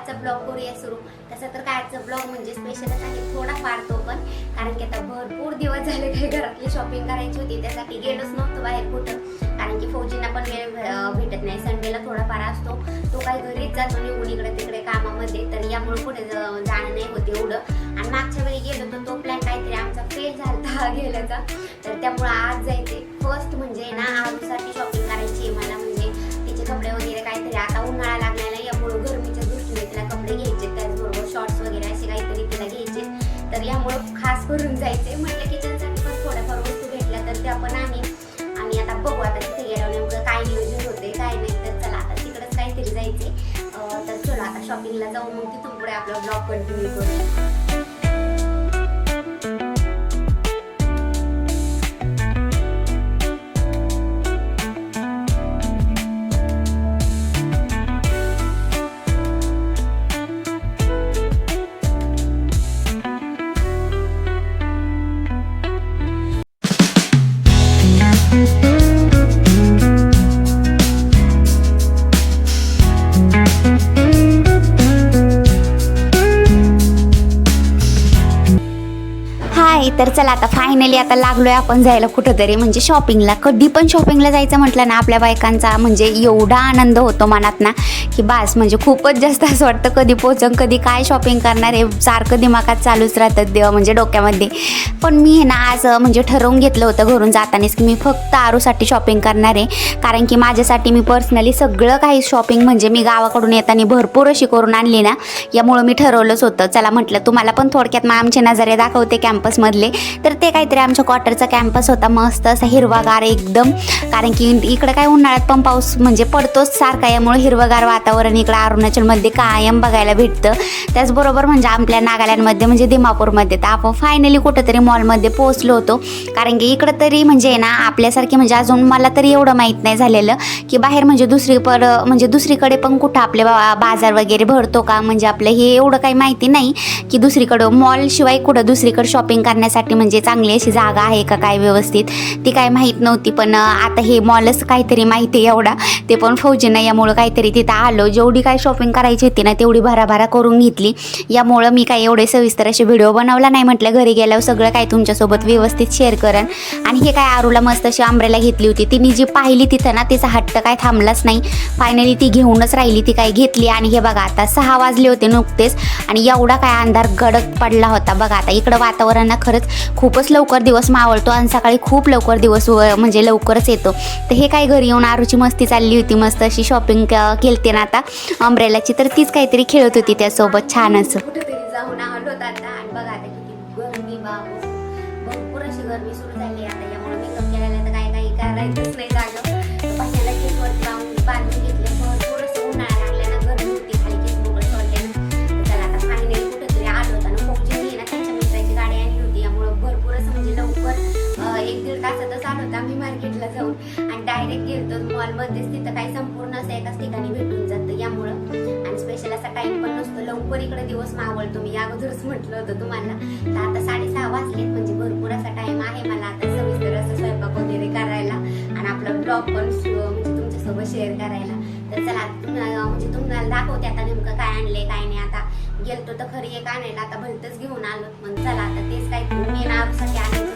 आजचा ब्लॉग करूया सुरू. तसं तर काय आजचा ब्लॉग म्हणजे स्पेशलच आहे थोडा फार तो पण. कारण की आता भरपूर दिवस झाले काही घरातली शॉपिंग करायची होती त्यासाठी गेलोच नव्हतो बाहेर कुठं. कारण की फौजींना पण वेळ भेटत नाही. संडेला थोडाफार असतो. तो काही घरीच जातो निघून इकडे तिकडे कामामध्ये. तर यामुळे पुढे जाणं नाही होत एवढं. आणि मागच्या वेळी गेलो तर तो प्लॅन काहीतरी आमचा फेल झाला गेल्याचा. तर त्यामुळे आज जायचे फर्स्ट म्हणजे ना आमचा तर यामुळं खास करून जायचे म्हटलं किचनसाठी पण थोड्याफार वस्तू भेटल्या तर त्या पण आणि आणि आता बघू आता तिथे गेल्यावर नेमकं काय नियोजन होते काय नाही तर चला आता तिकडंच काहीतरी जायचे तर चला आता शॉपिंगला जाऊन मग तिथून पुढे आपला ब्लॉग कंटिन्यू करू. तर चला आता फायनली आता लागलोय आपण जायला कुठंतरी. म्हणजे शॉपिंगला कधी पण शॉपिंगला जायचं म्हटलं ना आपल्या बायकांचा म्हणजे एवढा आनंद होतो मनात ना की बास म्हणजे खूपच जास्त असं वाटतं कधी पोचन कधी काय शॉपिंग करणार हे सारखं दिमागात चालूच राहतं देव म्हणजे डोक्यामध्ये. पण मी हे ना आज म्हणजे ठरवून घेतलं होतं घरून जातानाच की मी फक्त आरूसाठी शॉपिंग करणार आहे. कारण की माझ्यासाठी मी पर्सनली सगळं काही शॉपिंग म्हणजे मी गावाकडून येताना भरपूर अशी करून आणली ना यामुळं मी ठरवलंच होतं. चला म्हटलं तुम्हाला पण थोडक्यात मग आमचे नजारे दाखवते कॅम्पसमधले तर ते काहीतरी आमच्या क्वार्टरचा कॅम्पस होता मस्त असा हिरवागार एकदम. कारण की इकडं काय उन्हाळ्यात पण पाऊस म्हणजे पडतोच सारखा यामुळे हिरवगार वातावरण इकडं अरुणाचलमध्ये कायम बघायला भेटतं. त्याचबरोबर म्हणजे आपल्या नागालँडमध्ये म्हणजे दिमापूरमध्ये तर आपण फायनली कुठंतरी मॉलमध्ये पोहोचलो होतो. कारण की इकडं तरी म्हणजे ना आपल्यासारखे म्हणजे अजून मला तरी एवढं माहीत नाही झालेलं की बाहेर म्हणजे दुसरी पर म्हणजे दुसरीकडे पण कुठं आपले बा- बाजार वगैरे भरतो का? म्हणजे आपलं हे एवढं काही माहिती नाही की दुसरीकडं मॉल शिवाय कुठं दुसरीकडे शॉपिंग करण्यासाठी म्हणजे चांगली अशी जागा आहे का काय व्यवस्थित ती काय माहीत नव्हती. पण आता हे मॉलच काहीतरी माहिती आहे एवढा. ते पण फौजींना यामुळं काहीतरी तिथं आलो. जेवढी काय शॉपिंग करायची होती ना तेवढी भराभरा करून घेतली. यामुळं मी काय एवढे सविस्तर असे व्हिडिओ बनवला नाही म्हटलं. घरी गेल्यावर सगळं काय तुमच्यासोबत व्यवस्थित शेअर करेन. आणि हे काय आरूला मस्त अशी आंब्रेला घेतली होती. तिने जी पाहिली तिथं ना तिचा हट्ट काय थांबलाच नाही. फायनली ती घेऊनच राहिली ती काय घेतली. आणि हे बघा आता सहा वाजले होते नुकतेच. आणि एवढा काय अंधार गडद पडला होता. बघा आता इकडं वातावरण ना खरंच खूपच लवकर दिवस मावळतो आणि सकाळी खूप लवकर दिवस व- म्हणजे लवकरच येतो. तर हे काय घरी येऊन आरूची मस्ती चालली होती मस्त अशी शॉपिंग केलते ना आता. अम्ब्रेलाची तर तीच काहीतरी खेळत होती त्यासोबत छान असं जाऊन आलो आता आणि बघा आता किती गरमी बाबू. भरपूर अशी सुरू झाली आता. यामुळे मेकअप केलेला तर काय काही करायचंच नाही. छान होता. आम्ही मार्केटला जाऊन आणि डायरेक्ट गेलतो. मॉलमध्येच तिथं काही संपूर्ण असं एकाच ठिकाणी भेटून जातं यामुळं. आणि स्पेशल असा टाइम पण नसतो. लवकर इकडे दिवस मावळतो. मी अगोदरच म्हटलं होतं तुम्हाला. तर आता साडेसहा वाजलेत. म्हणजे भरपूर असा टाइम आहे मला आता सविस्तर असं स्वयंपाक वगैरे करायला आणि आपला ब्लॉग पण म्हणजे तुमच्यासोबत शेअर करायला. तर चला म्हणजे तुम्हाला दाखवते आता नेमकं काय आणलंय काय नाही. आता गेलतो तर खरी एक आणायला. आता भलतच घेऊन आलो. मग चला आता तेच काय मी नारूसाठी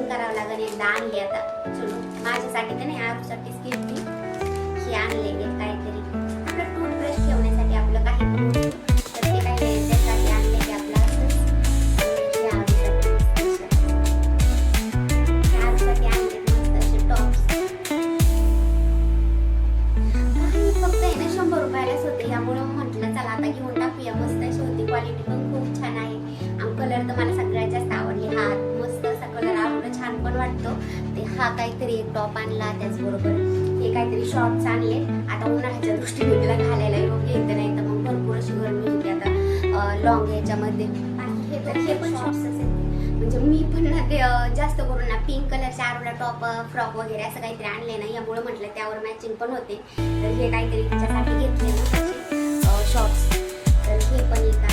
पण करावं लागेल. एकदा आणली आता. चलो माझ्यासाठी तर नाही आरूसाठीच घेतली ही आणले काहीतरी. काहीतरी शॉर्ट्स आणले आता उन्हाळ्याच्या दृष्टीने तिला घालायला योग्य येते नाही तर मग भरपूर अशी गरमी होती. आता लॉंग ह्याच्यामध्ये आणि हे तर हे पण शॉर्ट्स असेल म्हणजे मी पण ना ते जास्त करून ना पिंक कलरच्या आरोला टॉप फ्रॉक वगैरे असं काहीतरी आणले ना. यामुळे म्हटलं त्यावर मॅचिंग पण होते. तर हे काहीतरी तिच्यासाठी घेतले ना शॉर्ट्स तर हे पण येतात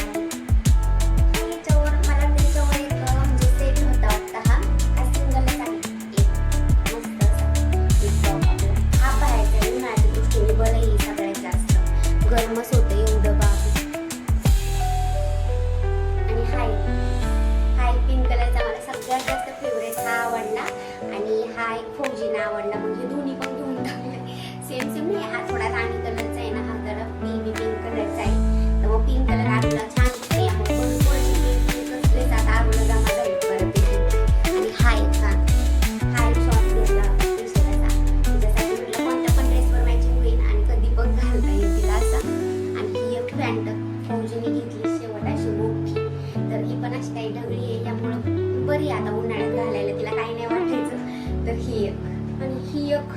बरी आता उन्हाळ्यात घालायला तिला काही नाही वाटायचं. तर ही एक. आणि ही एक.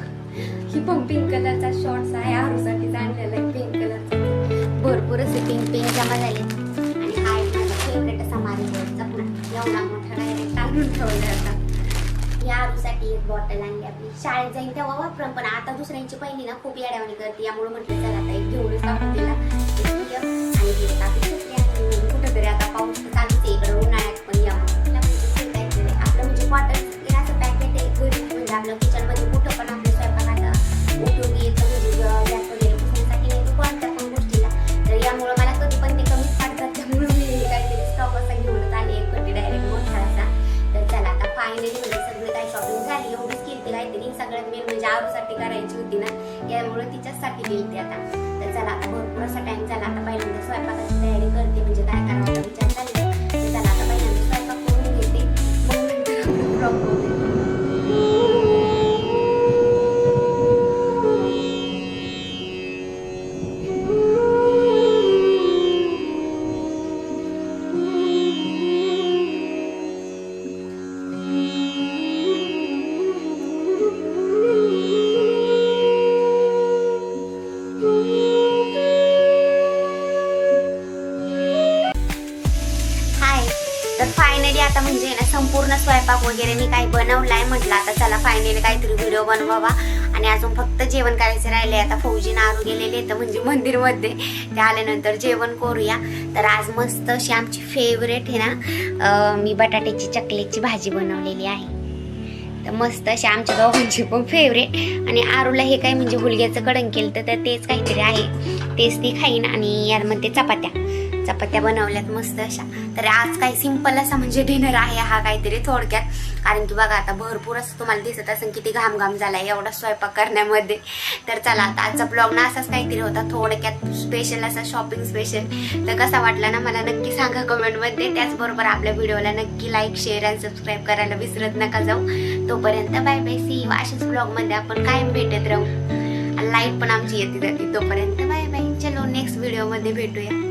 ही पण पिंक कलरचा शॉर्ट्स आहे. आरूसाठी आणलेला आहे पिंक कलरचा भरपूर असे पिंक पिंक जमा झाले आणि हा एक माझा फेवरेट असा मारीवरचा एवढा मोठा डायरेक्ट आणून ठेवला आता या आरूसाठी एक बॉटल आणली आपली. शाळेत जाईल तेव्हा वापरून पण आता दुसऱ्यांची पहिली ना खूप येड्यावानी करते. यामुळे म्हटलं चला आता एक घेऊनच आपण तिला. आणि ही कुठेतरी आता पाऊस तर चालूच आहे. इकडं उन्हाळ्यात वॉटर म्हणजे असं पॅकेट आहे घरी म्हणजे आपलं किचनमध्ये कुठं पण आपल्या स्वयंपाकात उपयोगी येतं म्हणजे गॅस वगैरे पुसण्यासाठी नाही तर कोणत्या पण गोष्टीला. तर यामुळं मला कधी पण ते कमीच पडतात त्यामुळे मी काहीतरी स्टॉक असा घेऊनच आले एक पट्टी डायरेक्ट मोठा असा तर चला आता फायनली म्हणजे सगळं काही शॉपिंग झाली एवढीच केली ती काहीतरी. सगळ्यात मेन म्हणजे आरूसाठी करायची होती ना यामुळे तिच्याचसाठी गेली ती आता. तर चला आता भरपूर असा टाईम झाला. आता पहिल्यांदा स्वयंपाकाची तयारी करते म्हणजे काय करावं vlog po आता म्हणजे ना संपूर्ण स्वयंपाक वगैरे मी काही बनवलाय म्हटलं. आता चला फायनली काहीतरी व्हिडिओ बनवावा. आणि अजून फक्त जेवण करायचं राहिले आता फौजी नारू गेलेले तर म्हणजे मंदिरमध्ये. ते आल्यानंतर जेवण करूया. तर आज मस्त अशी आमची फेवरेट आहे ना मी बटाट्याची चकलेची भाजी बनवलेली आहे. तर मस्त अशी आमच्या दोघांची पण फेवरेट आणि आरूला हे काय म्हणजे हुलग्याचं कडण केलं तर तर तेच काहीतरी आहे. तेच ती खाईन आणि यामध्ये चपात्या. चपात्या बनवल्यात मस्त अशा. तर आज काही सिंपल असा म्हणजे डिनर आहे हा काहीतरी थोडक्यात. कारण की बघा आता भरपूर असं तुम्हाला दिसत असेल किती घाम घाम झालाय एवढा स्वयंपाक करण्यामध्ये. तर चला आता आजचा ब्लॉग ना असाच काहीतरी होता. थोडक्यात स्पेशल असा शॉपिंग स्पेशल तर कसा वाटला ना मला नक्की सांगा कमेंटमध्ये त्याचबरोबर आपल्या व्हिडिओला नक्की लाईक शेअर आणि सबस्क्राईब करायला विसरत नका जाऊ. तोपर्यंत बाय बाय सी अशाच ब्लॉगमध्ये आपण कायम भेटत राहू. लाइट पण आमची येते जाते तोपर्यंत बाय बाय. चलो नेक्स्ट व्हिडिओमध्ये भेटूया.